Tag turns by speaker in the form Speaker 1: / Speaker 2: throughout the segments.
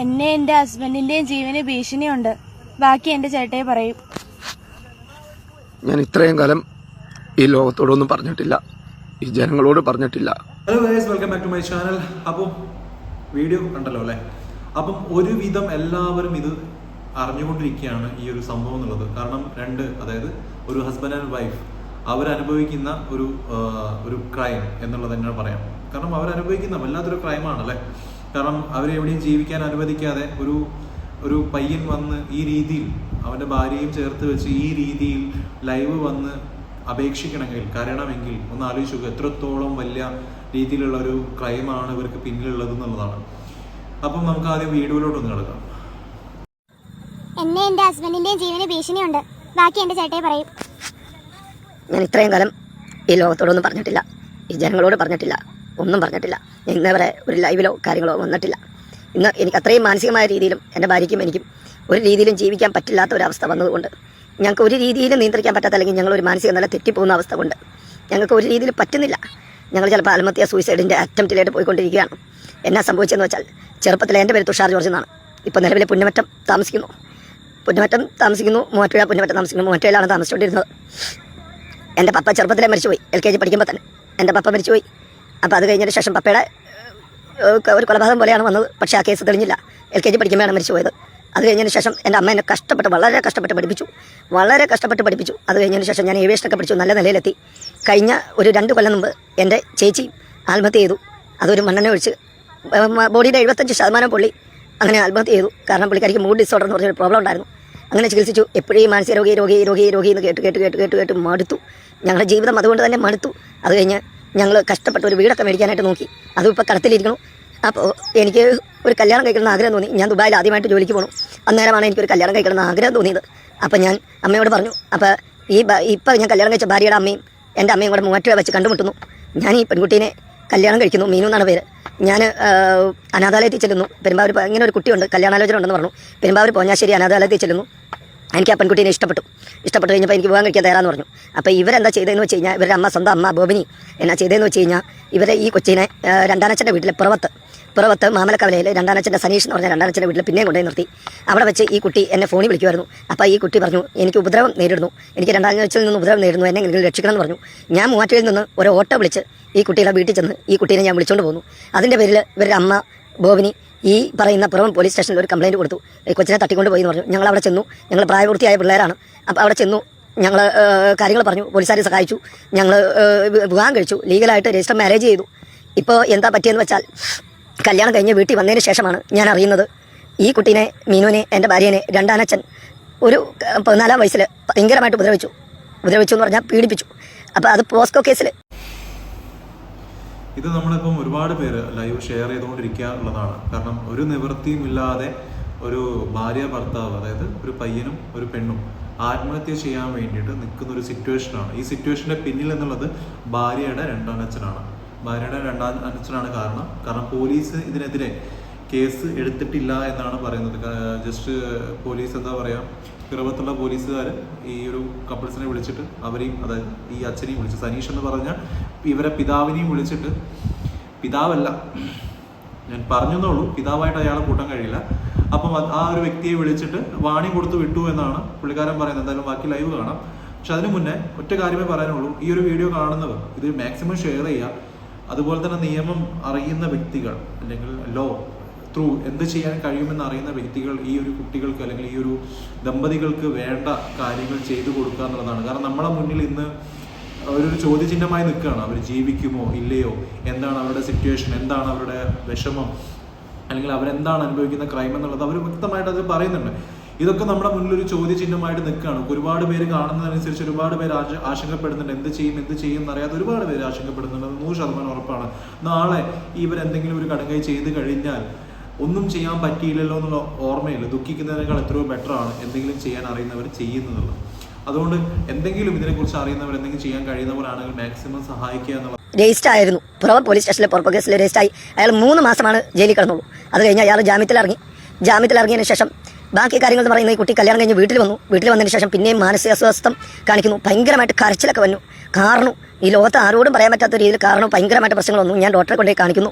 Speaker 1: എന്നെ എന്റെ ഹസ്ബൻഡിന്റെയും ജീവന് ഭീഷണിയുണ്ട്. ബാക്കി എന്റെ ചേട്ടയെ പറയും.
Speaker 2: ഞാൻ ഇത്രയും കാലം ഈ ലോകത്തോടൊന്നും പറഞ്ഞിട്ടില്ല. ഈ ജനങ്ങളോട് പറഞ്ഞിട്ടില്ല.
Speaker 3: Hello guys welcome back to my channel അപ്പോൾ വീഡിയോ കണ്ടല്ലോ അല്ലേ? അപ്പം ഒരുവിധം എല്ലാവരും ഇത് അറിഞ്ഞുകൊണ്ടിരിക്കുകയാണ് ഈ ഒരു സംഭവം എന്നുള്ളത്. കാരണം രണ്ട് അതായത് ഒരു ഹസ്ബൻഡ് ആൻഡ് വൈഫ് അവരനുഭവിക്കുന്ന ഒരു ഒരു ക്രൈം എന്നുള്ളത് തന്നെ പറയാം. കാരണം അവരനുഭവിക്കുന്ന വല്ലാത്തൊരു ക്രൈമാണ് അല്ലേ കാരണം അവരെ എവിടെയും ജീവിക്കാൻ അനുവദിക്കാതെ ഒരു ഒരു പയ്യൻ വന്ന് ഈ രീതിയിൽ അവന്റെ ഭാര്യയും ചേർത്ത് വെച്ച് ഈ രീതിയിൽ ലൈവ് വന്ന് അപേക്ഷിക്കണമെങ്കിൽ കരണമെങ്കിൽ ഒന്ന് ആലോചിച്ചു എത്രത്തോളം വലിയ രീതിയിലുള്ള ഒരു ക്രൈമാണ് ഇവർക്ക് പിന്നിലുള്ളത് എന്നുള്ളതാണ്. അപ്പം നമുക്ക് ആദ്യം വീഡിയോയിലോട്ട് ഒന്ന് കിടക്കാം.
Speaker 4: എന്നെ എന്റെ ഹസ്ബൻഡിന്റെയും ജീവന് ഭീഷണിയുണ്ട്. ബാക്കി എന്റെ ചേട്ടയെ പറയും.
Speaker 5: ഞാൻ ഇത്രയും കാലം ഈ ലോകത്തോടൊന്നും പറഞ്ഞിട്ടില്ല. ഈ ജനങ്ങളോട് പറഞ്ഞിട്ടില്ല. ഒന്നും പറഞ്ഞിട്ടില്ല. ഇന്നവരെ ഇന്നേ വരെ ഒരു ലൈവിലോ കാര്യങ്ങളോ വന്നിട്ടില്ല. ഇന്ന് എനിക്ക് അത്രയും മാനസികമായ രീതിയിലും എന്റെ ഭാര്യയ്ക്കും എനിക്കും ഒരു രീതിയിലും ജീവിക്കാൻ പറ്റില്ലാത്ത ഒരവസ്ഥ വന്നതുകൊണ്ട് ഞങ്ങൾക്ക് ഒരു രീതിയിലും നിയന്ത്രിക്കാൻ പറ്റാത്ത അല്ലെങ്കിൽ ഞങ്ങൾ ഒരു മാനസിക നില തെറ്റിപ്പോകുന്ന അവസ്ഥ കൊണ്ട് ഞങ്ങൾക്ക് ഒരു രീതിയിൽ പറ്റുന്നില്ല. ഞങ്ങൾ ചിലപ്പോൾ ആത്മഹത്യ സൂയിസൈഡിന്റെ അറ്റംപ്റ്റിലായിട്ട് പോയിക്കൊണ്ടിരിക്കുകയാണ്. എന്നാ സംഭവിച്ചതെന്ന് വെച്ചാൽ ചെറുപ്പത്തിൽ എന്റെ പേര് തുഷാർ ജോർജ് എന്നാണ്. ഇപ്പോൾ നിലവിലെ പുന്നമറ്റം താമസിക്കുന്നു. പുന്നമറ്റം താമസിക്കുന്നു മൂവറ്റുഴ പുന്നമറ്റം താമസിക്കുന്നു. മൂവറ്റുഴയിലാണ് താമസിച്ചുകൊണ്ടിരുന്നത്. എന്റെ പപ്പ ചെറുപ്പത്തിലെ മരിച്ചുപോയി. എൽ കെ ജി പഠിക്കുമ്പോൾ തന്നെ. എന്റെ പപ്പ മരിച്ചുപോയി. അപ്പോൾ അത് കഴിഞ്ഞതിന് ശേഷം പപ്പയുടെ ഒരു കൊലപാതകം പോലെയാണ് വന്നത്. പക്ഷേ ആ കേസ് തെളിഞ്ഞില്ല. എൽ കെ ജി പഠിക്കുമ്പോഴാണ് മരിച്ചു പോയത്. അത് കഴിഞ്ഞതിന് ശേഷം എന്റെ അമ്മ എന്നെ കഷ്ടപ്പെട്ട് വളരെ കഷ്ടപ്പെട്ട് പഠിപ്പിച്ചു. വളരെ കഷ്ടപ്പെട്ട് പഠിപ്പിച്ചു. അത് കഴിഞ്ഞതിന് ശേഷം ഞാൻ ഏവിയേഷനൊക്കെ പഠിച്ചു. നല്ല നിലയിലെത്തി. കഴിഞ്ഞ ഒരു രണ്ട് കൊല്ലം മുമ്പ് എന്റെ ചേച്ചി ആത്മഹത്യ ചെയ്തു. അതൊരു മണ്ണെണ്ണ ഒഴിച്ച് ബോഡിയുടെ എഴുപത്തഞ്ച് ശതമാനം പുള്ളി അങ്ങനെ ആത്മഹത്യ ചെയ്തു. കാരണം പുള്ളിക്കാരിക്ക് മൂഡ് ഡിസോർഡർ എന്ന് പറഞ്ഞൊരു പ്രോബ്ലം ഉണ്ടായിരുന്നു. അങ്ങനെ ചികിത്സിച്ചു. എപ്പോഴും മാനസിക രോഗി രോഗി രോഗി രോഗി എന്ന് കേട്ട് കേട്ട് കേട്ട് കേട്ട് കേട്ട് മടുത്തു. ഞങ്ങളുടെ ജീവിതം അതുകൊണ്ട് തന്നെ മടുത്തു. അത് കഴിഞ്ഞ് ഞങ്ങൾ കഷ്ടപ്പെട്ട് ഒരു വീടൊക്കെ മേടിക്കാനായിട്ട് നോക്കി. അതും ഇപ്പോൾ കടത്തിലിരിക്കണം അപ്പോൾ എനിക്ക് ഒരു കല്യാണം കഴിക്കണമെന്ന് ആഗ്രഹം തോന്നി. ഞാൻ ദുബായിൽ ആദ്യമായിട്ട് ജോലിക്ക് പോകണം അന്നേരമാണ് എനിക്കൊരു കല്യാണം കഴിക്കണം ആഗ്രഹം തോന്നിയത്. അപ്പോൾ ഞാൻ അമ്മയോട് പറഞ്ഞു അപ്പോൾ ഈ ഇപ്പോൾ ഞാൻ കല്യാണം കഴിച്ച ഭാര്യയുടെ അമ്മയും എന്റെ അമ്മയും കൂടെ മൂവാറ്റുപുഴ വെച്ച് കണ്ടുമുട്ടുന്നു. ഞാൻ ഈ പെൺകുട്ടീനെ കല്യാണം കഴിക്കുന്നു മീനു എന്നാണ് പേര്. ഞാൻ അനാഥാലയത്തിൽ ചെല്ലുന്നു. പെരുമ്പാവൂർ ഇങ്ങനെ ഒരു കുട്ടിയുണ്ട് കല്യാണാലോചന ഉണ്ടെന്ന് പറഞ്ഞു. പെരുമ്പാവൂർ പോഞ്ഞാശ്ശേരി അനാഥാലയത്തിൽ ചെല്ലുന്നു. എനിക്ക് ആ പെൺകുട്ടീനെ ഇഷ്ടപ്പെട്ടു. ഇഷ്ടപ്പെട്ട് കഴിഞ്ഞപ്പോൾ എനിക്ക് വിവാഹം കഴിക്കാൻ തരാമെന്ന് പറഞ്ഞു. അപ്പോൾ ഇവരെന്താ ചെയ്തതെന്ന് വെച്ച് കഴിഞ്ഞാൽ ഇവരുടെ അമ്മ സ്വന്തം അമ്മ ബോബിനി എന്നാ ചെയ്തതെന്ന് വെച്ച് കഴിഞ്ഞാൽ ഇവരെ ഈ കൊച്ചിനെ രണ്ടാനച്ഛന്റെ വീട്ടിലെ പുറവത്ത് പുറവത്ത് മാമലക്കവലയിൽ രണ്ടാനച്ഛന്റെ സനീഷ് എന്ന് പറഞ്ഞ രണ്ടാനച്ഛന്റെ വീട്ടിൽ പിന്നെയും കൊണ്ടുപോയി നിർത്തി. അവിടെ വെച്ച് ഈ കുട്ടി എന്നെ ഫോണിൽ വിളിക്കുമായിരുന്നു. അപ്പോൾ ഈ കുട്ടി പറഞ്ഞു എനിക്ക് ഉപദ്രവം നേരിടുന്നു. എനിക്ക് രണ്ടാനച്ഛനിൽ നിന്ന് ഉപദ്രവം നേരിടുന്നു. എന്നെ എങ്കിലും രക്ഷിക്കണം എന്ന് പറഞ്ഞു. ഞാൻ മൂവാറ്റയിൽ നിന്ന് ഒരു ഓട്ടോ വിളിച്ച് ഈ കുട്ടിയുടെ വീട്ടിൽ ചെന്ന് ഈ കുട്ടീനെ ഞാൻ വിളിച്ചുകൊണ്ട് പോന്നു. അതിന്റെ പേരിൽ ഇവരുടെ അമ്മ ബോബിനി ഈ പറയുന്ന പുറം പോലീസ് സ്റ്റേഷനിൽ ഒരു കംപ്ലൈന്റ് കൊടുത്തു. കൊച്ചിനെ തട്ടിക്കൊണ്ട് പോയി എന്ന് പറഞ്ഞു. ഞങ്ങൾ അവിടെ ചെന്നു. ഞങ്ങൾ പ്രായപൂർത്തിയായ പിള്ളേരാണ്. അപ്പോൾ അവിടെ ചെന്നു. ഞങ്ങൾ കാര്യങ്ങൾ പറഞ്ഞു. പോലീസുകാരെ സഹായിച്ചു. ഞങ്ങൾ വിവാഹം കഴിച്ചു. ലീഗലായിട്ട് രജിസ്റ്റർ മാരേജ് ചെയ്തു. ഇപ്പോൾ എന്താ പറ്റിയെന്ന് വെച്ചാൽ കല്യാണം കഴിഞ്ഞ് വീട്ടിൽ വന്നതിന് ശേഷമാണ് ഞാൻ അറിയുന്നത്. ഈ കുട്ടീനെ മീനുവിനെ എന്റെ ഭാര്യനെ രണ്ടാനച്ഛൻ ഒരു പതിനാലാം വയസ്സിൽ ഭയങ്കരമായിട്ട് ഉപദ്രവിച്ചു. ഉപദ്രവിച്ചു എന്ന് പറഞ്ഞാൽ പീഡിപ്പിച്ചു. അപ്പോൾ അത് പോസ്കോ കേസിൽ
Speaker 3: ഇത് നമ്മളിപ്പം ഒരുപാട് പേര് ലൈവ് ഷെയർ ചെയ്തുകൊണ്ടിരിക്കുക ഉള്ളതാണ് കാരണം ഒരു നിവൃത്തിയും ഇല്ലാതെ ഒരു ഭാര്യ ഭർത്താവ് അതായത് ഒരു പയ്യനും ഒരു പെണ്ണും ആത്മഹത്യ ചെയ്യാൻ വേണ്ടിയിട്ട് നിൽക്കുന്ന ഒരു സിറ്റുവേഷനാണ് ഈ സിറ്റുവേഷന്റെ പിന്നിൽ എന്നുള്ളത് ഭാര്യയുടെ രണ്ടാം അച്ഛനാണ്. ഭാര്യയുടെ രണ്ടാം അച്ഛനാണ് കാരണം. കാരണം പോലീസ് ഇതിനെതിരെ കേസ് എടുത്തിട്ടില്ല എന്നാണ് പറയുന്നത്. ജസ്റ്റ് പോലീസ് എന്താ പറയുക പിറവത്തുള്ള പോലീസുകാർ ഈ ഒരു കപ്പിൾസിനെ വിളിച്ചിട്ട് അവരെയും അതായത് ഈ അച്ഛനെയും വിളിച്ചു സനീഷ് എന്ന് പറഞ്ഞ ഇവരെ പിതാവിനെയും വിളിച്ചിട്ട് പിതാവല്ല ഞാൻ പറഞ്ഞെന്നുള്ളൂ പിതാവായിട്ട് അയാളെ കൂട്ടാൻ കഴിയില്ല. അപ്പം ആ ഒരു വ്യക്തിയെ വിളിച്ചിട്ട് വാണി കൊടുത്ത് വിട്ടു എന്നാണ് പുള്ളിക്കാരൻ പറയുന്നത്. എന്തായാലും ബാക്കി ലൈവ് കാണാം. പക്ഷെ അതിനു മുന്നേ ഒറ്റ കാര്യമേ പറയാനുള്ളൂ. ഈ ഒരു വീഡിയോ കാണുന്നവർ ഇത് മാക്സിമം ഷെയർ ചെയ്യുക. അതുപോലെ തന്നെ നിയമം അറിയുന്ന വ്യക്തികൾ അല്ലെങ്കിൽ ലോ ത്രൂ എന്ത് ചെയ്യാൻ കഴിയുമെന്ന് അറിയുന്ന വ്യക്തികൾ ഈ ഒരു കുട്ടികൾക്ക് അല്ലെങ്കിൽ ഈ ഒരു ദമ്പതികൾക്ക് വേണ്ട കാര്യങ്ങൾ ചെയ്തു കൊടുക്കുക എന്നുള്ളതാണ്. കാരണം നമ്മളെ മുന്നിൽ ഇന്ന് ഒരു ചോദ്യചിഹ്നമായി നിൽക്കുകയാണ്. അവർ ജീവിക്കുമോ? ഇല്ലയോ? എന്താണ് അവരുടെ സിറ്റുവേഷൻ എന്താണ് അവരുടെ വിഷമം? അല്ലെങ്കിൽ അവരെന്താണ് അനുഭവിക്കുന്ന ക്രൈം എന്നുള്ളത് അവർ വ്യക്തമായിട്ട് അത് പറയുന്നുണ്ട്. ഇതൊക്കെ നമ്മുടെ മുന്നിൽ ഒരു ചോദ്യചിഹ്നമായിട്ട് നിൽക്കുകയാണ്. ഒരുപാട് പേര് കാണുന്നതനുസരിച്ച് ഒരുപാട് പേര് ആശ- ആശങ്കപ്പെടുന്നുണ്ട്. എന്ത് ചെയ്യും? എന്ത് ചെയ്യും എന്നറിയാതെ ഒരുപാട് പേര് ആശങ്കപ്പെടുന്നുണ്ട്. നൂറ് ശതമാനം ഉറപ്പാണ്. നാളെ ഇവരെന്തെങ്കിലും ഒരു കടുങ്കൈ ചെയ്ത് കഴിഞ്ഞാൽ ഒന്നും ചെയ്യാൻ പറ്റിയില്ലല്ലോ എന്നുള്ള ഓർമ്മയില്ല. ദുഃഖിക്കുന്നതിനേക്കാൾ എത്രയോ ബെറ്ററാണ് എന്തെങ്കിലും ചെയ്യാൻ അറിയുന്നവർ ചെയ്യുന്നതുള്ളത് അതുകൊണ്ട് എന്തെങ്കിലും ഇതിനെക്കുറിച്ച് അറിയുന്നവർ എന്തെങ്കിലും ചെയ്യാൻ കഴിയുന്നവരാണെങ്കിൽ മാക്സിമം സഹായിക്കുക എന്നുള്ളത്.
Speaker 5: രജിസ്റ്റർ ആയിരുന്നു. പുറമെ പോലീസ് സ്റ്റേഷനിലെ പുറപ്പ് കേസിൽ രജിസ്റ്റർ ആയി. അയാൾ മൂന്ന് മാസമാണ് ജയിലിൽ കിടന്നുള്ളൂ. അത് കഴിഞ്ഞ് അയാൾ ജാമ്യത്തിലിറങ്ങി ജാമ്യത്തിലിറങ്ങിയതിന് ശേഷം ബാക്കി കാര്യങ്ങൾ എന്ന് പറയുന്നത് ഈ കുട്ടി കല്യാണം കഴിഞ്ഞ് വീട്ടിൽ വന്നു. വീട്ടിൽ വന്നതിന് ശേഷം പിന്നെയും മാനസിക അസ്വസ്ഥം കാണിക്കുന്നു. ഭയങ്കരമായിട്ട് കരച്ചിലൊക്കെ വന്നു. കാരണം ഈ ലോകത്ത് ആരോടും പറയാൻ പറ്റാത്ത രീതിയിൽ കാരണം ഭയങ്കരമായിട്ട് പ്രശ്നങ്ങൾ വന്നു ഞാൻ ഡോക്ടറെ കൊണ്ടുപോയി കാണിക്കുന്നു.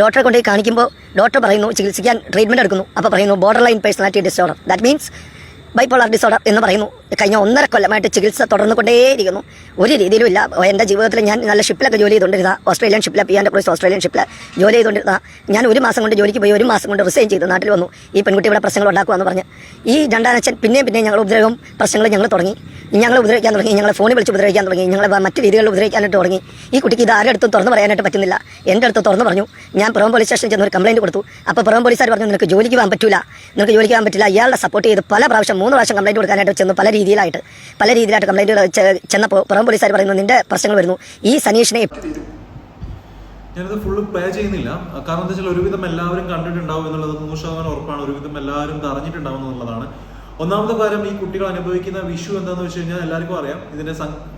Speaker 5: ഡോക്ടറെ കൊണ്ടുപോയി കാണിക്കുമ്പോൾ ഡോക്ടർ പറയുന്നു ചികിത്സിക്കാൻ ട്രീറ്റ്മെന്റ് എടുക്കുന്നു. അപ്പോൾ പറയുന്നു borderline personality disorder that means bipolar disorder എന്ന് പറയുന്നു. കഴിഞ്ഞ ഒന്നര കൊല്ലമായിട്ട് ചികിത്സ തുടർന്നു കൊണ്ടേയിരിക്കുന്നു ഒരു രീതിയിലും ഇല്ല. എന്റെ ജീവിതത്തിൽ ഞാൻ നല്ല ഷിപ്പിലൊക്കെ ജോലി ചെയ്തുകൊണ്ടിരുന്ന ഓസ്ട്രേലിയൻ ഷിപ്പിലെ പി ആൻഡ് പോലീസ് ഓസ്ട്രേലിയൻ ഷിപ്പിലെ ജോലി ചെയ്തുകൊണ്ടിരുന്ന. ഞാൻ ഒരു മാസം കൊണ്ട് ജോലിക്ക് പോയി ഒരു മാസം കൊണ്ട് റിസൈൻ ചെയ്ത്. നാട്ടിൽ വന്നു. ഈ പെൺകുട്ടി ഇവിടെ പ്രശ്നങ്ങൾ ഉണ്ടാക്കുമെന്ന് പറഞ്ഞ്. ഈ രണ്ടാനച്ഛൻ പിന്നെയും പിന്നെയും ഞങ്ങൾ ഉപദ്രവം പ്രശ്നങ്ങൾ ഞങ്ങൾ തുടങ്ങി. ഞങ്ങൾ ഉപദ്രവിക്കാൻ തുടങ്ങി. ഞങ്ങളെ ഫോണിൽ വിളിച്ച് ഉപദ്രവിക്കാൻ തുടങ്ങി. ഞങ്ങളെ മറ്റു രീതികളിൽ ഉപദ്രവിക്കാനായിട്ട് തുടങ്ങി. ഈ കുട്ടിക്ക് ഇത് ആരുടെ അടുത്തും തുറന്ന് പറയാനായിട്ട് പറ്റുന്നില്ല. എന്റെ അടുത്ത് തുറന്നു പറഞ്ഞു. ഞാൻ പുറം പോലീസ് സ്റ്റേഷനിൽ ചെന്ന് ഒരു കംപ്ലയിന്റ് കൊടുത്തു. അപ്പോൾ പുറം പോലീസുകാർ പറഞ്ഞു നിനക്ക് ജോലിക്ക് പോകാൻ പറ്റില്ല നിനക്ക് ജോലിക്ക് പോകാൻ പറ്റില്ല. ഇയാളുടെ സപ്പോർട്ട് ചെയ്ത് പല പ്രാവശ്യം മൂന്ന് പ്രാവശ്യം കംപ്ലയിന്റ് കൊടുക്കാനായിട്ട് ചെന്ന് പല രീതിയിലായിട്ട് പല രീതിയിലായിട്ട് കംപ്ലൈന്റുകൾ ചെന്നപ്പോൾ പുറം പോലീസുകാർ പറയുന്നു നിന്റെ പ്രശ്നങ്ങൾ വരുന്നു. ഈ സനീഷിനെ
Speaker 3: ഞാനിത് ഫുള്ള് പ്ലേ ചെയ്യുന്നില്ല. കാരണം എന്താ വെച്ചാൽ ഒരുവിധം എല്ലാവരും കണ്ടിട്ടുണ്ടാവും എന്നുള്ളത് നൂറ് ശതമാനം ഉറപ്പാണ്. ഒരുവിധം എല്ലാവരും അറിഞ്ഞിട്ടുണ്ടാവും എന്നുള്ളതാണ്. ഒന്നാമത്തെ കാര്യം ഈ കുട്ടികൾ അനുഭവിക്കുന്ന വിഷു എന്താണെന്ന് വെച്ച് കഴിഞ്ഞാൽ എല്ലാവർക്കും അറിയാം. ഇതിന്റെ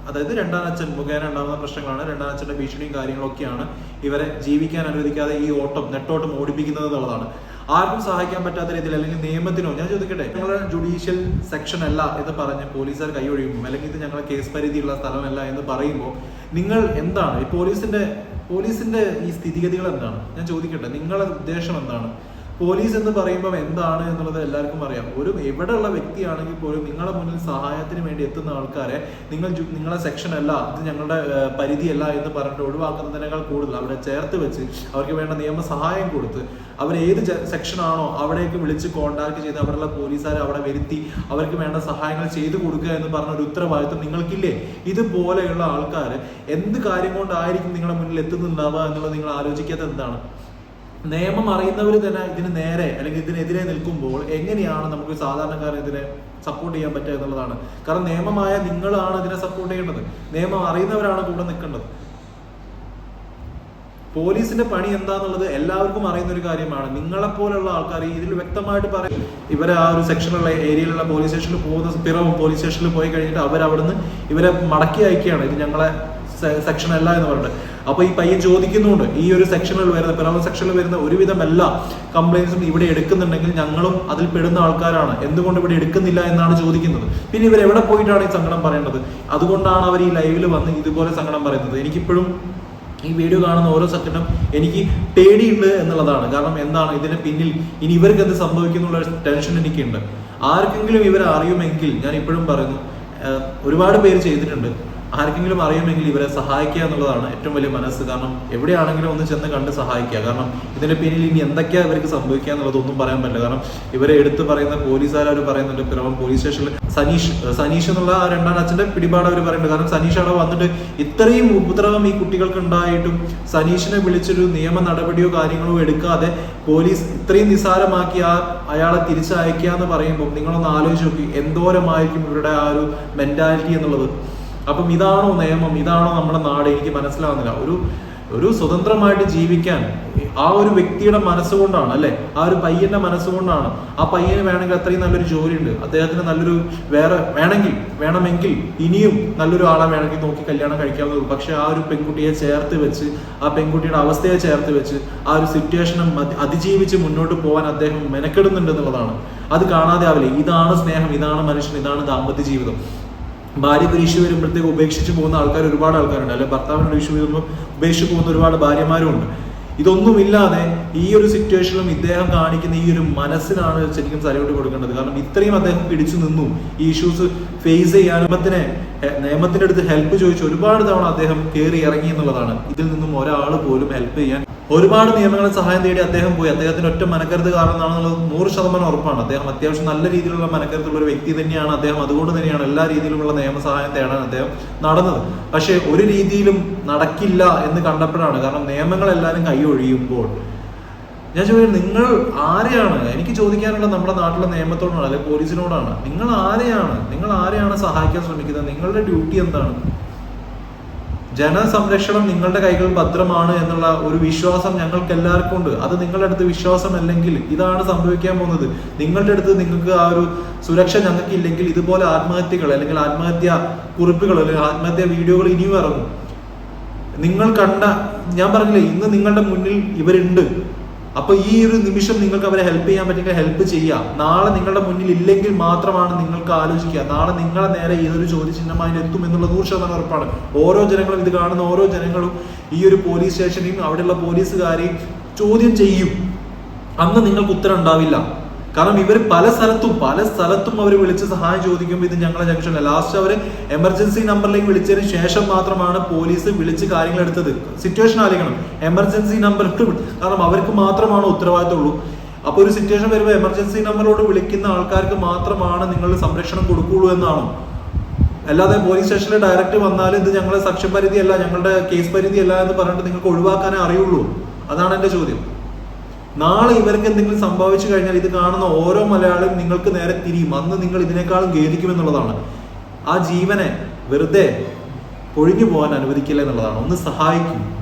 Speaker 3: അതായത് രണ്ടാം അച്ഛൻ മുഖേന ഉണ്ടാകുന്ന പ്രശ്നങ്ങളാണ്. രണ്ടാം അച്ഛന്റെ ഭീഷണിയും കാര്യങ്ങളൊക്കെയാണ് ഇവരെ ജീവിക്കാൻ അനുവദിക്കാതെ ഈ ഓട്ടം നെട്ടോട്ടം ഓടിപ്പിക്കുന്നത് എന്നുള്ളതാണ്. ആർക്കും സഹായിക്കാൻ പറ്റാത്ത രീതിയിൽ അല്ലെങ്കിൽ നിയമത്തിനോ ഞാൻ ചോദിക്കട്ടെ ഞങ്ങളുടെ ജുഡീഷ്യൽ സെക്ഷൻ അല്ല എന്ന് പറഞ്ഞ് പോലീസുകാർ കൈയൊഴിയുമ്പോൾ അല്ലെങ്കിൽ ഇത് ഞങ്ങളെ കേസ് പരിധിയുള്ള സ്ഥലമല്ല എന്ന് പറയുമ്പോൾ നിങ്ങൾ എന്താണ്? ഈ പോലീസിന്റെ പോലീസിന്റെ ഈ സ്ഥിതിഗതികൾ എന്താണ്? ഞാൻ ചോദിക്കട്ടെ നിങ്ങളുടെ ഉദ്ദേശം എന്താണ്? പോലീസ് എന്ന് പറയുമ്പോൾ എന്താണ് എന്നുള്ളത് എല്ലാവർക്കും അറിയാം. ഒരു എവിടെയുള്ള വ്യക്തിയാണെങ്കിൽ പോലും നിങ്ങളുടെ മുന്നിൽ സഹായത്തിന് വേണ്ടി എത്തുന്ന ആൾക്കാരെ നിങ്ങൾ നിങ്ങളെ സെക്ഷൻ അല്ല ഇത് ഞങ്ങളുടെ പരിധിയല്ല എന്ന് പറഞ്ഞിട്ട് ഒഴിവാക്കുന്നതിനേക്കാൾ കൂടുതൽ. അവരെ ചേർത്ത് വെച്ച് അവർക്ക് വേണ്ട നിയമസഹായം കൊടുത്ത് അവർ ഏത് സെക്ഷൻ ആണോ അവിടേക്ക് വിളിച്ച് കോൺടാക്ട് ചെയ്ത് അവിടെയുള്ള പോലീസുകാരെ അവിടെ വരുത്തി അവർക്ക് വേണ്ട സഹായങ്ങൾ ചെയ്തു കൊടുക്കുക എന്ന് പറഞ്ഞ ഒരു ഉത്തരവാദിത്വം നിങ്ങൾക്കില്ലേ? ഇതുപോലെയുള്ള ആൾക്കാർ എന്ത് കാര്യം കൊണ്ടായിരിക്കും നിങ്ങളുടെ മുന്നിൽ എത്തുന്നുണ്ടാവുക എന്നുള്ളത് നിങ്ങൾ ആലോചിക്കാത്ത എന്താണ്? നിയമം അറിയുന്നവർ തന്നെ ഇതിന് നേരെ അല്ലെങ്കിൽ ഇതിനെതിരെ നിൽക്കുമ്പോൾ എങ്ങനെയാണ് നമുക്ക് സാധാരണക്കാരെതിരെ സപ്പോർട്ട് ചെയ്യാൻ പറ്റുക എന്നുള്ളതാണ്. കാരണം നിയമമായ നിങ്ങളാണ് ഇതിനെ സപ്പോർട്ട് ചെയ്യേണ്ടത്. നിയമം അറിയുന്നവരാണ് കൂടെ നിൽക്കേണ്ടത്. പോലീസിന്റെ പണി എന്താന്നുള്ളത് എല്ലാവർക്കും അറിയുന്ന ഒരു കാര്യമാണ്. നിങ്ങളെ നിങ്ങളെപ്പോലുള്ള ആൾക്കാർ ഇതിൽ വ്യക്തമായിട്ട് പറയും. ഇവരെ ആ ഒരു സെക്ഷനുള്ള ഏരിയയിലുള്ള പോലീസ് സ്റ്റേഷനിൽ പോകുന്ന പിറവും പോലീസ് സ്റ്റേഷനിൽ പോയി കഴിഞ്ഞിട്ട് അവർ അവിടുന്ന് ഇവരെ മടക്കി അയക്കുകയാണ്. ഇത് ഞങ്ങളെ സെക്ഷൻ അല്ല എന്ന് പറഞ്ഞിട്ട്. അപ്പൊ ഈ പയ്യൻ ചോദിക്കുന്നുണ്ട് ഈ ഒരു സെക്ഷനിൽ വരുന്ന പിറവ സെക്ഷനിൽ വരുന്ന ഒരുവിധം എല്ലാ കംപ്ലൈൻസും ഇവിടെ എടുക്കുന്നുണ്ടെങ്കിൽ ഞങ്ങളും അതിൽ പെടുന്ന ആൾക്കാരാണ്. എന്തുകൊണ്ട് ഇവിടെ എടുക്കുന്നില്ല എന്നാണ് ചോദിക്കുന്നത്. പിന്നെ ഇവർ എവിടെ പോയിട്ടാണ് ഈ സങ്കടം പറയേണ്ടത്? അതുകൊണ്ടാണ് അവർ ഈ ലൈവിൽ വന്ന് ഇതുപോലെ സങ്കടം പറയുന്നത്. എനിക്കിപ്പോഴും ഈ വീഡിയോ കാണുന്ന ഓരോ സെക്കൻഡും എനിക്ക് പേടിയുണ്ട് എന്നുള്ളതാണ്. കാരണം എന്താണ് ഇതിന് പിന്നിൽ ഇനി ഇവർക്ക് എന്ത് സംഭവിക്കുന്നുള്ള ടെൻഷൻ എനിക്കുണ്ട്. ആർക്കെങ്കിലും ഇവരെ അറിയുമെങ്കിൽ ഞാൻ ഇപ്പോഴും പറയുന്നു ഒരുപാട് പേര് ചെയ്തിട്ടുണ്ട്. ആർക്കെങ്കിലും അറിയുമെങ്കിൽ ഇവരെ സഹായിക്കുക എന്നുള്ളതാണ് ഏറ്റവും വലിയ മനസ്സ്. കാരണം എവിടെയാണെങ്കിലും ഒന്ന് ചെന്ന് കണ്ട് സഹായിക്കുക. കാരണം ഇതിന്റെ പിന്നിൽ ഇനി എന്തൊക്കെയാ ഇവർക്ക് സംഭവിക്കുക എന്നുള്ളതൊന്നും പറയാൻ പറ്റില്ല. കാരണം ഇവരെ എടുത്ത് പറയുന്ന പോലീസുകാർ അവർ പറയുന്നുണ്ട്. പിറവം പോലീസ് സ്റ്റേഷനിൽ സനീഷ് സനീഷ് എന്നുള്ള ആ രണ്ടാം അച്ഛന്റെ പിടിപാട് അവർ പറയുന്നുണ്ട്. കാരണം സനീഷ് അവിടെ വന്നിട്ട് ഇത്രയും ഉപദ്രവം ഈ കുട്ടികൾക്ക് ഉണ്ടായിട്ടും സനീഷിനെ വിളിച്ചൊരു നിയമ നടപടിയോ കാര്യങ്ങളോ എടുക്കാതെ പോലീസ് ഇത്രയും നിസ്സാരമാക്കി ആ അയാളെ തിരിച്ചയക്കുക എന്ന് പറയുമ്പോൾ നിങ്ങളൊന്ന് ആലോചിച്ച് നോക്കി എന്തോരമായിരിക്കും ഇവരുടെ ആ ഒരു മെന്റാലിറ്റി എന്നുള്ളത്. അപ്പം ഇതാണോ നിയമം? ഇതാണോ നമ്മുടെ നാട്? എനിക്ക് മനസ്സിലാവുന്നില്ല. ഒരു ഒരു സ്വതന്ത്രമായിട്ട് ജീവിക്കാൻ ആ ഒരു വ്യക്തിയുടെ മനസ്സുകൊണ്ടാണ് അല്ലെ? ആ ഒരു പയ്യന്റെ മനസ്സുകൊണ്ടാണ്. ആ പയ്യന് വേണമെങ്കിൽ അത്രയും നല്ലൊരു ജോലി ഉണ്ട് അദ്ദേഹത്തിന് നല്ലൊരു വേറെ വേണമെങ്കിൽ വേണമെങ്കിൽ ഇനിയും നല്ലൊരു ആളെ വേണമെങ്കിൽ നോക്കി കല്യാണം കഴിക്കാവുന്നതുള്ളൂ പക്ഷെ ആ ഒരു പെൺകുട്ടിയെ ചേർത്ത് വെച്ച് ആ പെൺകുട്ടിയുടെ അവസ്ഥയെ ചേർത്ത് വെച്ച് ആ ഒരു സിറ്റുവേഷനെ അതിജീവിച്ച് മുന്നോട്ട് പോകാൻ അദ്ദേഹം മെനക്കെടുന്നുണ്ട് എന്നുള്ളതാണ്. അത് കാണാതെ ആവില്ല. ഇതാണ് സ്നേഹം ഇതാണ് മനുഷ്യൻ ഇതാണ് ദാമ്പത്യ ജീവിതം. ഭാര്യയ്ക്ക് ഒരു ഇഷ്യൂ വരുമ്പോഴത്തേക്ക് ഉപേക്ഷിച്ച് പോകുന്ന ആൾക്കാർ ഒരുപാട് ആൾക്കാരുണ്ട്. അല്ലെ ഭർത്താവിനൊരു ഇഷ്യൂ വരുമ്പോൾ ഉപേക്ഷിച്ച് പോകുന്ന ഒരുപാട് ഭാര്യമാരുണ്ട്. ഇതൊന്നുമില്ലാതെ ഈ ഒരു സിറ്റുവേഷനിലും ഇദ്ദേഹം കാണിക്കുന്ന ഈ ഒരു മനസ്സിനാണ് ശരിക്കും സലൂട്ട് കൊടുക്കേണ്ടത്. കാരണം ഇത്രയും അദ്ദേഹം പിടിച്ചു നിന്നു. ഈ ഇഷ്യൂസ് ഫേസ് ചെയ്യാൻ നിയമത്തിന്റെ അടുത്ത് ഹെൽപ്പ് ചോദിച്ചു ഒരുപാട് തവണ അദ്ദേഹം കയറി ഇറങ്ങി എന്നുള്ളതാണ്. ഇതിൽ നിന്നും ഒരാൾ പോലും ഹെൽപ്പ് ചെയ്യാൻ ഒരുപാട് നിയമങ്ങളെ സഹായം തേടി അദ്ദേഹം പോയി. അദ്ദേഹത്തിന് ഒറ്റ മനക്കരുത് കാരണമാണെന്നുള്ളത് നൂറ് ശതമാനം ഉറപ്പാണ്. അദ്ദേഹം അത്യാവശ്യം നല്ല രീതിയിലുള്ള മനക്കരുത്തുള്ള ഒരു വ്യക്തി തന്നെയാണ്. അദ്ദേഹം അതുകൊണ്ട് തന്നെയാണ് എല്ലാ രീതിയിലുമുള്ള നിയമസഹായം തേടാൻ അദ്ദേഹം നടന്നത്. പക്ഷേ ഒരു രീതിയിലും നടക്കില്ല എന്ന് കണ്ടപ്പോഴാണ്. കാരണം നിയമങ്ങൾ എല്ലാവരും കൈയൊഴിയുമ്പോൾ ഞാൻ ചോദിക്കുന്നത് നിങ്ങൾ ആരെയാണ്? എനിക്ക് ചോദിക്കാനുള്ള നമ്മുടെ നാട്ടിലെ നിയമത്തോടാണ് അല്ലെങ്കിൽ പോലീസിനോടാണ്. നിങ്ങൾ ആരെയാണ്? നിങ്ങൾ ആരെയാണ് സഹായിക്കാൻ ശ്രമിക്കുന്നത്? നിങ്ങളുടെ ഡ്യൂട്ടി എന്താണ്? ജനസംരക്ഷണം നിങ്ങളുടെ കൈകൾ ഭദ്രമാണ് എന്നുള്ള ഒരു വിശ്വാസം ഞങ്ങൾക്ക് എല്ലാവർക്കും ഉണ്ട്. അത് നിങ്ങളുടെ അടുത്ത് വിശ്വാസം അല്ലെങ്കിൽ ഇതാണ് സംഭവിക്കാൻ പോകുന്നത്. നിങ്ങളുടെ അടുത്ത് നിങ്ങൾക്ക് ആ ഒരു സുരക്ഷ ഞങ്ങൾക്ക് ഇല്ലെങ്കിൽ ഇതുപോലെ ആത്മഹത്യകൾ അല്ലെങ്കിൽ ആത്മഹത്യ കുറിപ്പുകൾ അല്ലെങ്കിൽ ആത്മഹത്യ വീഡിയോകൾ ഇനിയും ഇറങ്ങും. നിങ്ങൾ കണ്ട ഞാൻ പറഞ്ഞില്ലേ ഇന്ന് നിങ്ങളുടെ മുന്നിൽ ഇവരുണ്ട്. അപ്പൊ ഈ ഒരു നിമിഷം നിങ്ങൾക്ക് അവരെ ഹെൽപ്പ് ചെയ്യാൻ പറ്റുമെങ്കിൽ ഹെൽപ്പ് ചെയ്യാം നാളെ നിങ്ങളുടെ മുന്നിൽ ഇല്ലെങ്കിൽ മാത്രമാണ് നിങ്ങൾക്ക് ആലോചിക്കുക. നാളെ നിങ്ങളെ നേരെ ഏതൊരു ചോദ്യചിഹ്നമായി എത്തും എന്നുള്ള നൂറ് ശതമാനം ഉറപ്പാണ്. ഓരോ ജനങ്ങളും ഇത് കാണുന്ന ഓരോ ജനങ്ങളും ഈ ഒരു പോലീസ് സ്റ്റേഷനെയും അവിടെയുള്ള പോലീസുകാരെയും ചോദ്യം ചെയ്യും. അന്ന് നിങ്ങൾക്ക് ഉത്തരം ഉണ്ടാവില്ല. കാരണം ഇവർ പല സ്ഥലത്തും പല സ്ഥലത്തും അവർ വിളിച്ച് സഹായം ചോദിക്കുമ്പോൾ ഇത് ഞങ്ങളുടെ ജംഗ്ഷനില്ല ലാസ്റ്റ് അവർ എമർജൻസി നമ്പറിലേക്ക് വിളിച്ചതിന് ശേഷം മാത്രമാണ് പോലീസ് വിളിച്ച് കാര്യങ്ങൾ എടുത്തത്. സിറ്റുവേഷൻ ആലോചിക്കണം എമർജൻസി നമ്പർ കാരണം അവർക്ക് മാത്രമാണ് ഉത്തരവാദിത്തമുള്ളൂ അപ്പോൾ ഒരു സിറ്റുവേഷൻ വരുമ്പോൾ എമർജൻസി നമ്പറോട് വിളിക്കുന്ന ആൾക്കാർക്ക് മാത്രമാണ് നിങ്ങൾ സംരക്ഷണം കൊടുക്കുകയുള്ളൂ എന്നാണോ? അല്ലാതെ പോലീസ് സ്റ്റേഷനിൽ ഡയറക്റ്റ് വന്നാൽ ഇത് ഞങ്ങളുടെ സാക്ഷ്യപരിധി അല്ല ഞങ്ങളുടെ കേസ് പരിധിയല്ല എന്ന് പറഞ്ഞിട്ട് നിങ്ങൾക്ക് ഒഴിവാക്കാനേ അറിയുള്ളൂ. അതാണ് എന്റെ ചോദ്യം. നാളെ ഇവർക്ക് എന്തെങ്കിലും സംഭവിച്ചു കഴിഞ്ഞാൽ ഇത് കാണുന്ന ഓരോ മലയാളിയും നിങ്ങൾക്ക് നേരെ തിരിയും. അന്ന് നിങ്ങൾ ഇതിനേക്കാളും ഖേദിക്കുമെന്നുള്ളതാണ്. ആ ജീവനെ വെറുതെ പൊഴിഞ്ഞു പോകാൻ അനുവദിക്കില്ല എന്നുള്ളതാണ്. ഒന്ന് സഹായിക്കും.